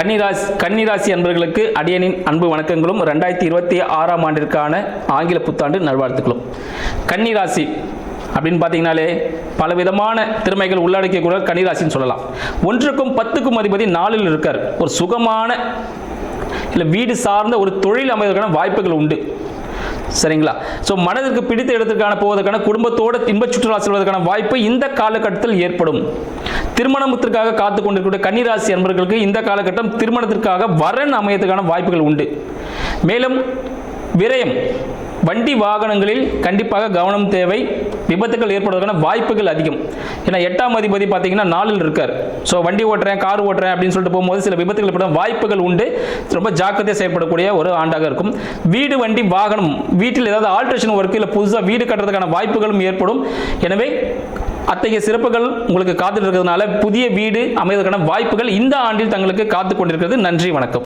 கன்னிராசி கன்னிராசி அன்பர்களுக்கு அடியனின் அன்பு வணக்கங்களும். ரெண்டாயிரத்தி இருபத்தி ஆறாம் ஆண்டிற்கான ஆங்கில புத்தாண்டு நல்வாழ்த்துக்களும். கன்னிராசி அப்படின்னு பார்த்தீங்கனாலே பலவிதமான திறமைகள் உள்ளடக்கிய கன்னிராசின்னு சொல்லலாம். ஒன்றுக்கும் பத்துக்கும் அதிபதி நாளில் இருக்கார். ஒரு சுகமான இல்லை வீடு சார்ந்த ஒரு தொழில் அமைவதற்கான வாய்ப்புகள் உண்டு. சரிங்களா? ஸோ மனதிற்கு பிடித்த இடத்திற்கான போவதற்கான குடும்பத்தோடு இன்ப சுற்றுலா செல்வதற்கான வாய்ப்பு இந்த காலகட்டத்தில் ஏற்படும். திருமணத்திற்காக காத்து கொண்டிருக்கக்கூடிய கன்னிராசி அன்பர்களுக்கு இந்த காலகட்டம் திருமணத்திற்காக வரன் அமையத்துக்கான வாய்ப்புகள் உண்டு. மேலும் விரயம். வண்டி வாகனங்களில் கண்டிப்பாக கவனம் தேவை. விபத்துகள் ஏற்படுவதற்கான வாய்ப்புகள் அதிகம். ஏன்னா எட்டாம் அதிபதி பார்த்தீங்கன்னா நாளில் இருக்கார். ஸோ வண்டி ஓட்டுறேன் கார் ஓட்டுறேன் அப்படின்னு சொல்லிட்டு போகும்போது சில விபத்துகள் ஏற்பட வாய்ப்புகள் உண்டு. ரொம்ப ஜாக்கிரதையாக செயல்படக்கூடிய ஒரு ஆண்டாக இருக்கும். வீடு வண்டி வாகனம் வீட்டில் ஏதாவது ஆல்ட்ரேஷன் ஒர்க் இல்லை புதுசாக வீடு கட்டுறதுக்கான வாய்ப்புகளும் ஏற்படும். எனவே அத்தகைய சிறப்புகள் உங்களுக்கு காத்துட்டு இருக்கிறதுனால புதிய வீடு அமைவதற்கான வாய்ப்புகள் இந்த ஆண்டில் தங்களுக்கு காத்து கொண்டிருக்கிறது. நன்றி வணக்கம்.